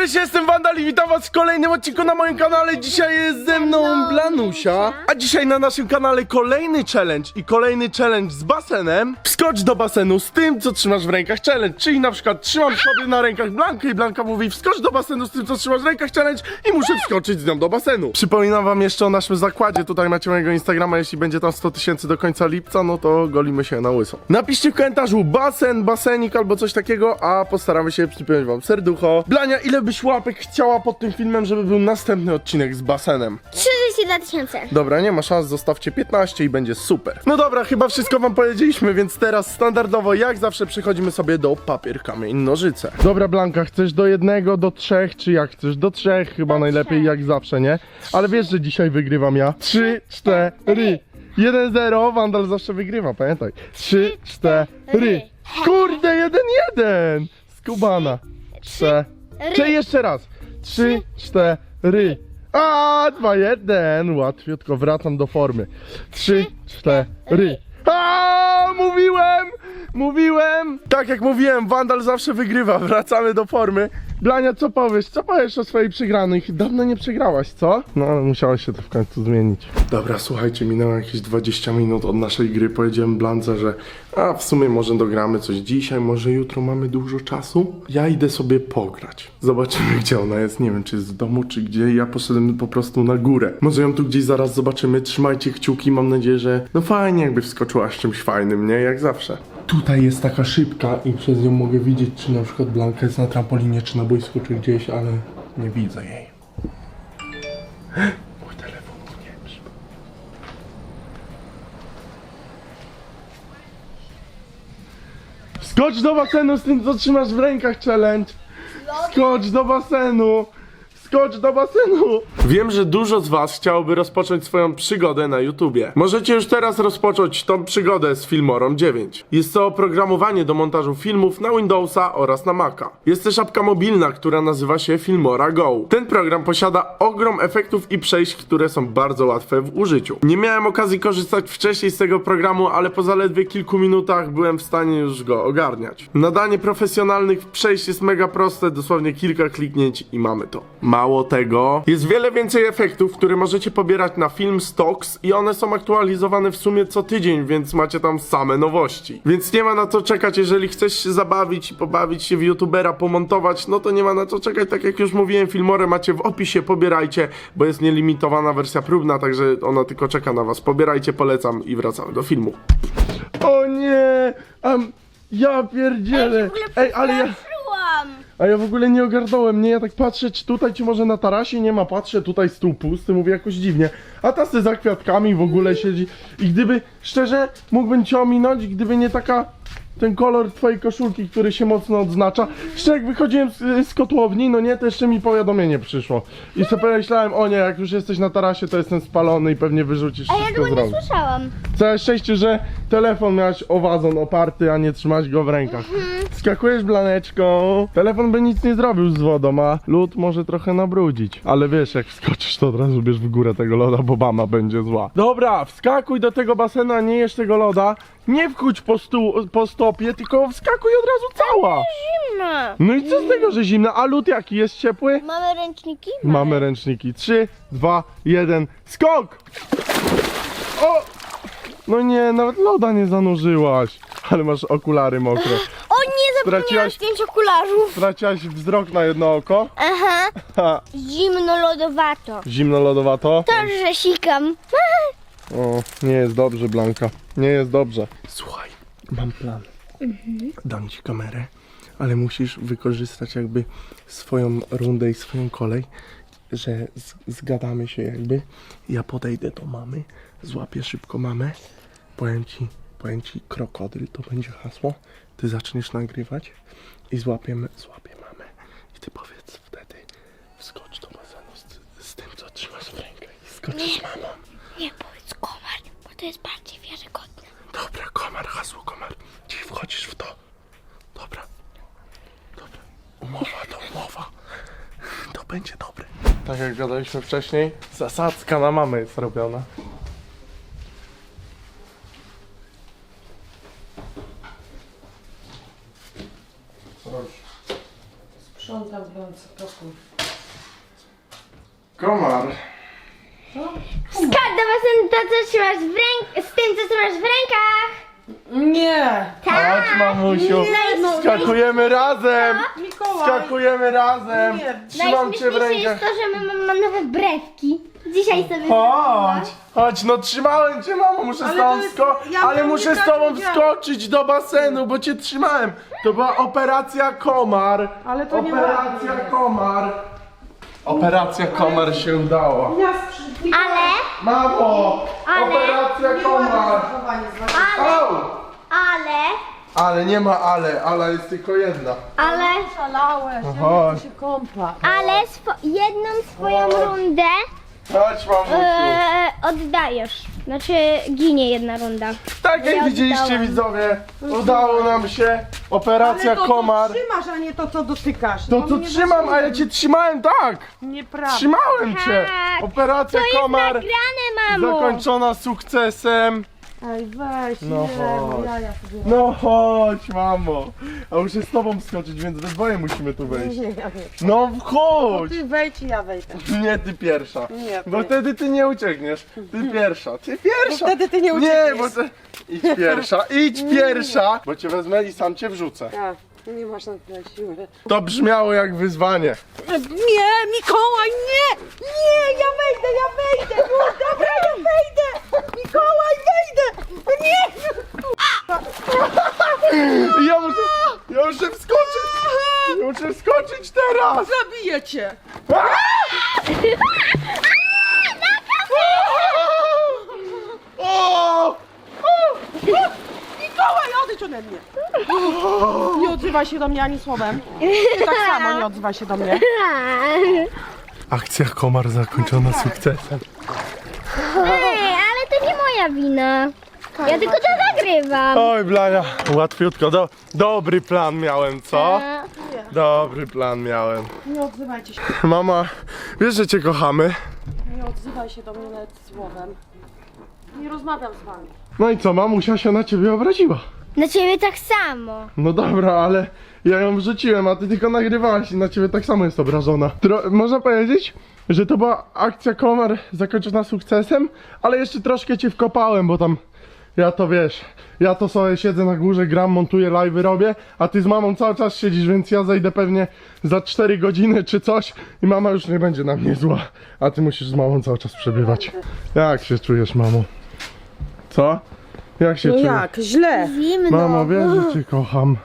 Cześć, jestem Wandal i witam was w kolejnym odcinku na moim kanale. Dzisiaj jest ze mną Blanusia, a dzisiaj na naszym kanale kolejny challenge i kolejny challenge z basenem. Wskocz do basenu z tym, co trzymasz w rękach challenge, czyli na przykład trzymam sobie na rękach Blankę i Blanka mówi wskocz do basenu z tym, co trzymasz w rękach challenge i muszę wskoczyć z nią do basenu. Przypominam wam jeszcze o naszym zakładzie, tutaj macie mojego Instagrama, jeśli będzie tam 100 tysięcy do końca lipca, no to golimy się na łyso. Napiszcie w komentarzu basen, basenik albo coś takiego, a postaramy się przypiąć wam serducho. Blania, ile byś łapek chciała pod tym filmem, żeby był następny odcinek z basenem? 32 tysiące. Dobra, nie ma szans, zostawcie 15 i będzie super. No dobra, chyba wszystko wam powiedzieliśmy, więc teraz standardowo, jak zawsze, przechodzimy sobie do papier, kamień, nożyce. Dobra, Blanka, chcesz do jednego, do trzech, czy jak chcesz? Do trzech chyba najlepiej, jak zawsze, nie? Ale wiesz, że dzisiaj wygrywam ja. Trzy, cztery. 1-0, Wandal zawsze wygrywa, pamiętaj. Trzy, cztery. Kurde, jeden, jeden. Skubana. Cztery. Czy jeszcze raz. Trzy, cztery. A, dwa, jeden. Łatwiutko, wracam do formy. Trzy, cztery. A, mówiłem! Mówiłem! Tak jak mówiłem, Wandal zawsze wygrywa. Wracamy do formy. Blania, co powiesz? Co powiesz o swojej przegranej? Dawno nie przegrałaś, co? No, ale musiałaś się to w końcu zmienić. Dobra, słuchajcie, minęło jakieś 20 minut od naszej gry. Powiedziałem Blance, że a w sumie może dogramy coś dzisiaj, może jutro mamy dużo czasu. Ja idę sobie pograć. Zobaczymy, gdzie ona jest. Nie wiem, czy jest w domu, czy gdzie. Ja poszedłem po prostu na górę. Może ją tu gdzieś zaraz zobaczymy. Trzymajcie kciuki, mam nadzieję, że no fajnie, jakby wskoczyła z czymś fajnym, nie? Jak zawsze. Tutaj jest taka szybka i przez nią mogę widzieć, czy na przykład Blanka jest na trampolinie, czy na boisku, czy gdzieś, ale nie widzę jej. Mój telefon, nie. Skocz do basenu z tym, co trzymasz w rękach, challenge! Skocz do basenu! Skocz do basenu! Wiem, że dużo z was chciałoby rozpocząć swoją przygodę na YouTubie. Możecie już teraz rozpocząć tą przygodę z Filmorą 9. Jest to oprogramowanie do montażu filmów na Windowsa oraz na Maca. Jest też apka mobilna, która nazywa się Filmora Go. Ten program posiada ogrom efektów i przejść, które są bardzo łatwe w użyciu. Nie miałem okazji korzystać wcześniej z tego programu, ale po zaledwie kilku minutach byłem w stanie już go ogarniać. Nadanie profesjonalnych przejść jest mega proste, dosłownie kilka kliknięć i mamy to. Mało tego, jest wiele więcej efektów, które możecie pobierać na film Stocks i one są aktualizowane w sumie co tydzień, więc macie tam same nowości. Więc nie ma na co czekać, jeżeli chcesz się zabawić i pobawić się w youtubera, pomontować, no to nie ma na co czekać, tak jak już mówiłem, Filmorę macie w opisie, pobierajcie, bo jest nielimitowana wersja próbna, także ona tylko czeka na was. Pobierajcie, polecam i wracamy do filmu. O nie! Um, ja pierdzielę! Ej, ale ja... A ja w ogóle nie ogarnąłem, nie? Ja tak patrzę, czy tutaj, czy może na tarasie nie ma, patrzę, tutaj stół pusty, mówię jakoś dziwnie. A ta se za kwiatkami w ogóle siedzi. I gdyby, szczerze, mógłbym cię ominąć, gdyby nie taka, ten kolor twojej koszulki, który się mocno odznacza. Jeszcze jak wychodziłem z, z kotłowni, no nie, to jeszcze mi powiadomienie przyszło. I sobie pomyślałem, o nie, jak już jesteś na tarasie, to jestem spalony i pewnie wyrzucisz A ja wszystko z tego nie rąk. słyszałam. Całe szczęście, że telefon miałeś o wazon oparty, a nie trzymać go w rękach. Skakujesz blaneczką. Telefon by nic nie zrobił z wodą, a lód może trochę nabrudzić. Ale wiesz, jak wskoczysz, to od razu bierz w górę tego loda, bo mama będzie zła. Dobra, wskakuj do tego basenu, a nie jesz tego loda. Nie wchódź po, stu, po tylko wskakuj od razu cała. Zimno. No i co z tego, że zimna? A lód jaki jest ciepły? Mamy ręczniki? Mamy ręczniki. 3, 2, 1, skok! O! No nie, nawet loda nie zanurzyłaś. Ale masz okulary mokre. O nie, zapomniałam Straciłaś- zdjąć okularów. Straciłaś wzrok na jedno oko. Aha, Ha, zimno lodowato. zimno lodowato. To, że sikam. O, nie jest dobrze, Blanka. Nie jest dobrze. Słuchaj, mam plan. Dam ci kamerę, ale musisz wykorzystać jakby swoją rundę i swoją kolej, że z- zgadamy się jakby. Ja podejdę do mamy, złapię szybko mamę, powiem ci, powiem ci krokodyl, to będzie hasło. Ty zaczniesz nagrywać i złapiemy, złapię mamę. I ty powiedz wtedy, wskocz do basenu z, z tym, co trzymasz w rękę i skocz z mamą. Nie powiedz komar, bo to jest bardziej wiarygodne. Dobra, komar, hasło komar. Czyli wchodzisz w to. Dobra. Dobra. Umowa to umowa. To będzie dobre. Tak jak gadaliśmy wcześniej, zasadzka na mamę jest robiona. Sprzątam w ręce pokój. Komar. Skacz do basenu to, co trzymasz w ręk... z tym, co trzymasz w rękach. Nie! Chodź mamusiu. Skakujemy razem. Mikołaj! Skakujemy razem. Nie. Trzymam cię w Najśmieszniejsze rękach. jest to, że my mamy nowe brewki. Dzisiaj sobie Chodź, chodź, no trzymałem cię mamo, muszę Ale z tobą to jest- sko- ja ale bym muszę z tak tobą wskoczyć do basenu, bo cię trzymałem. To była operacja komar. Ale to nie Operacja komar. Operacja komar się udała. Ale, Mamo! Ale- Operacja komar! Zachowanie z wami. ale, Au! ale, Ale nie ma ale, ala jest tylko jedna. ale, Szalałeś, ja nie chcę się kąpać. ale swo- jedną swoją Chodź. rundę Chodź mamusiu. e, oddajesz. Znaczy ginie jedna runda. Tak jak ja widzieliście oddałam. widzowie, udało nam się. Operacja Ale to, komar. co trzymasz, a nie to, co dotykasz. To No co mnie trzymam, a ja zasłonię. cię trzymałem tak! Nieprawda. Trzymałem cię! Tak. Operacja To jest komar nagrane, mamo. zakończona sukcesem. Ej, weź, No nie, chodź. no jaja sobie. No chodź, mamo. A muszę z tobą skoczyć, więc we dwoje musimy tu wejść. Nie, ja nie. No chodź! Ty wejdź i ja wejdę. Nie, ty pierwsza. Nie, ty. Bo wtedy ty nie uciekniesz. Ty pierwsza, ty pierwsza. Bo wtedy ty nie Nie, uciekniesz. bo ty... Idź pierwsza, idź pierwsza, bo cię wezmę i sam cię wrzucę. A, nie masz na tyle siły. To brzmiało jak wyzwanie. Nie, Mikołaj, nie! Nie, ja wejdę, ja wejdę! Już, dobra, ja wejdę! Mikołaj, wejdę! No Nie! Ja muszę, ja muszę wskoczyć! Ja muszę wskoczyć teraz! Zabiję cię! O! Mikołaj, odejdź ode mnie! Nie odzywaj się do mnie ani słowem. Ty tak samo nie odzywaj się do mnie. Akcja komar zakończona sukcesem. Ej, ale to nie moja wina. Ja tylko to nagrywam. Oj, Blania, łatwiutko. Do, dobry plan miałem, co? E, Dobry plan miałem. Nie odzywajcie się. Mama, wiesz, że cię kochamy? Nie odzywaj się do mnie nawet słowem. Nie rozmawiam z wami. No i co, mamusia się na ciebie obraziła. Na ciebie tak samo. No dobra, ale ja ją wrzuciłem, a ty tylko nagrywałaś i na ciebie tak samo jest obrażona. Tro można powiedzieć, że to była akcja komar zakończona sukcesem, ale jeszcze troszkę cię wkopałem, bo tam ja to wiesz, ja to sobie siedzę na górze, gram, montuję, live robię, a ty z mamą cały czas siedzisz, więc ja zejdę pewnie za 4 godziny czy coś i mama już nie będzie na mnie zła, a ty musisz z mamą cały czas przebywać. Jak się czujesz, mamo? Co? Jak się No czujesz? jak? Źle. Zimno. Mamo, wiesz, że cię kocham.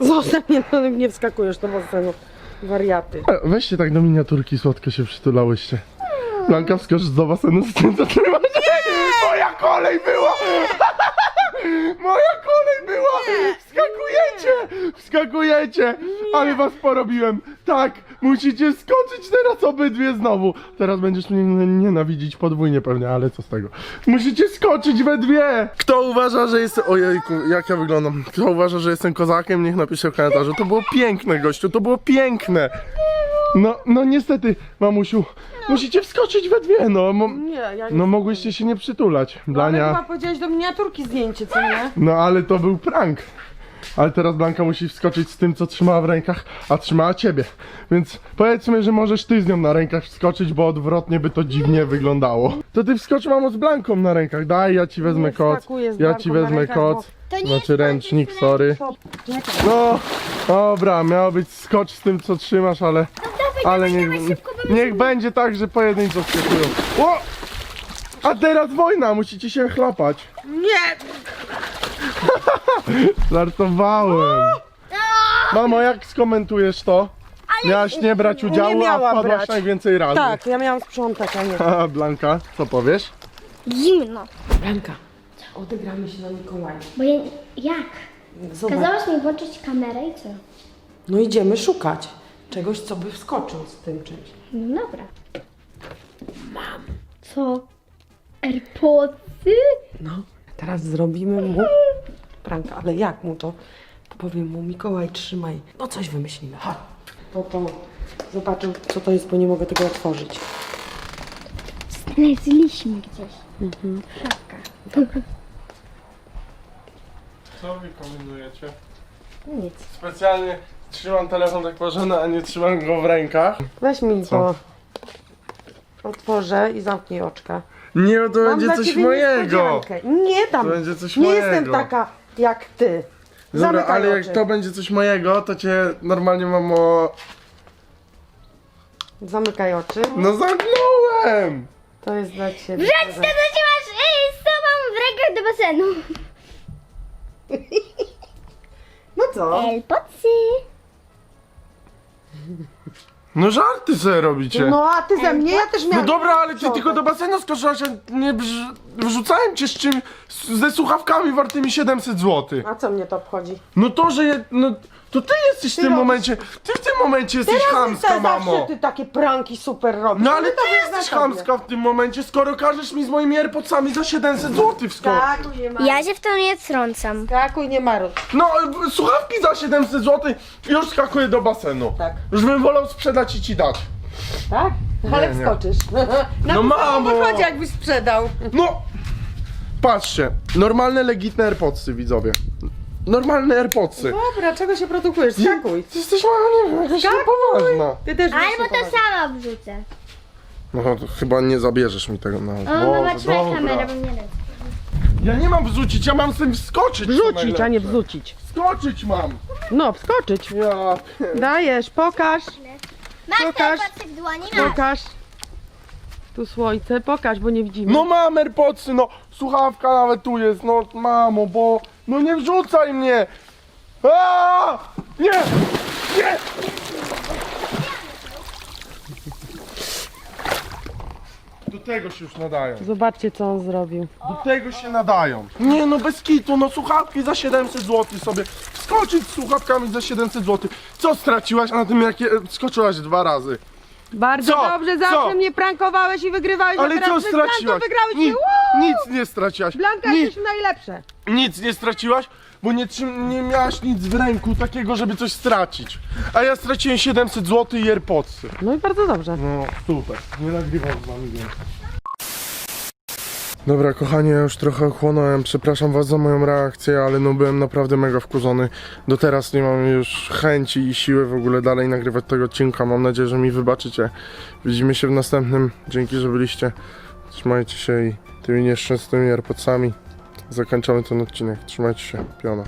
Zostaw mnie, no, nie wskakujesz do basenu. Wariaty. E, Weźcie tak do miniaturki, słodko się przytulałyście. Blanka, wskocz do basenu z tym, co. Nie! Moja kolej była! Moja kolej była! Wskakujecie! Wskakujecie! Ale was porobiłem! Tak! Musicie skoczyć teraz obydwie znowu! Teraz będziesz mnie nienawidzić podwójnie pewnie, ale co z tego? Musicie skoczyć we dwie! Kto uważa, że jest... Ojejku, jak ja wyglądam? Kto uważa, że jestem kozakiem? Niech napisze w komentarzu. To było piękne, gościu, to było piękne! No, no niestety, mamusiu, musicie wskoczyć we dwie, no. Mo Nie, ja nie. no mogłyście się nie przytulać, No, ale chyba Blania. powiedziałeś do miniaturki zdjęcie, co nie? No ale to był prank. Ale teraz Blanka musi wskoczyć z tym, co trzymała w rękach, a trzymała ciebie. Więc powiedzmy, że możesz ty z nią na rękach wskoczyć, bo odwrotnie by to dziwnie wyglądało. To ty wskocz mamo z Blanką na rękach. Daj, ja ci wezmę Nie koc. wskakuję z Ja Blanką ci na wezmę rękach, koc. To nie Znaczy jest ręcznik, taki sorry. Czekaj. No, dobra, miało być skocz z tym, co trzymasz, ale... Ale niech, niech będzie tak, że pojedynczo skakują. O! A teraz wojna, musicie się chlapać. Nie! Żartowałem. Mamo, jak skomentujesz to? Miałaś nie brać udziału, a miała wpadłaś brać. najwięcej razy. Tak, ja miałam sprzątać, a nie. A Blanka, co powiesz? Zimno. Blanka, odegramy się na Mikołaja. Bo ja... Jak? Zobacz. Kazałaś mi włączyć kamerę i co? No idziemy szukać czegoś, co by wskoczył z tym czymś. No dobra. Mam. Co? AirPodsy? No, teraz zrobimy mu pranka, ale jak mu to? Powiem mu, Mikołaj, trzymaj. No coś wymyślimy. Ha. To to zobaczył, co to jest, bo nie mogę tego otworzyć. Znaleźliśmy gdzieś. Mhm. Szafka. Co wy kombinujecie? Nic. Specjalnie trzymam telefon tak położony, a nie trzymam go w rękach. Weź mi Co? to. Otworzę i zamknij oczka. Nie, to Mam będzie coś ciebie mojego. niespodziankę. Nie tam. To będzie coś nie mojego. jestem taka jak ty. Dobra, Zamykaj ale jak oczy. to będzie coś mojego, to cię normalnie mam o... Zamykaj oczy. No zamknąłem! To jest dla ciebie. Wrzuć to, co ci masz ej, z tobą w rękach do basenu. No co? Elpocy. No żarty sobie robicie. No, No a ty ze mnie, ja też miałam. dobra, ale ty tylko do basenu skoczyłaś, a nie brz... wrzucałem cię z czym... z- ze słuchawkami wartymi 700 zł. A co mnie to obchodzi? No to, że je, no, to ty jesteś w Ty tym robisz- momencie, ty tym momencie jesteś chamska, mamo. zawsze ty takie pranki super robisz. No ale to ty jesteś tobie. chamska w tym momencie, skoro każesz mi z moimi AirPodsami za 700 zł wskoczyć. Skakuj, nie maruj. Ja się w to nie trącam. Skakuj, nie maruj. No, słuchawki za 700 zł i już skakuję do basenu. Tak. Już bym wolał sprzedać i ci dać. Tak? Ale nie. wskoczysz. Na No mamo! wychodzi jakbyś sprzedał. No! Patrzcie, normalne, legitne AirPodsy, widzowie. Normalne AirPodsy. Dobra, czego się produkujesz? Skakuj. Ty jesteś mała, nie wiem, jakaś Skakuj. niepoważna. Ty też Albo to poważnie. sama wrzucę. No to chyba nie zabierzesz mi tego na O, Boże, trzymaj dobra. kamerę, bo mnie leci. Ja nie mam wrzucić, ja mam z tym wskoczyć. co Wrzucić, a nie najlepsze. wrzucić. Wskoczyć mam. No, wskoczyć. Ja... Dajesz, pokaż, Masz Pokaż. ten w dłoni, masz. pokaż. Tu słońce, pokaż, bo nie widzimy. No mam AirPodsy, no słuchawka nawet tu jest, no mamo, bo... No nie wrzucaj mnie! Aaaa! Nie! Nie! Do tego się już nadają. Zobaczcie, co on zrobił. Do tego się nadają. Nie no bez kitu, no słuchawki za 700 zł sobie. Skoczyć z słuchawkami za 700 zł. Co straciłaś, na tym jak je, skoczyłaś dwa razy? Bardzo Co? dobrze, zawsze Co? mnie prankowałeś i wygrywałeś, a Ale teraz co straciłaś? Woo! nic nie straciłaś. Blanka, nic, jesteśmy najlepsze. Nic nie straciłaś, bo nie, trzym- nie miałaś nic w ręku takiego, żeby coś stracić. A ja straciłem 700 zł i AirPodsy. No i bardzo dobrze. No super, nie nagrywam z wami więcej. Dobra, kochani, ja już trochę ochłonąłem. Przepraszam was za moją reakcję, ale no byłem naprawdę mega wkurzony. Do teraz nie mam już chęci i siły w ogóle dalej nagrywać tego odcinka. Mam nadzieję, że mi wybaczycie. Widzimy się w następnym. Dzięki, że byliście. Trzymajcie się i tymi nieszczęsnymi AirPodsami zakończamy ten odcinek. Trzymajcie się. Piona.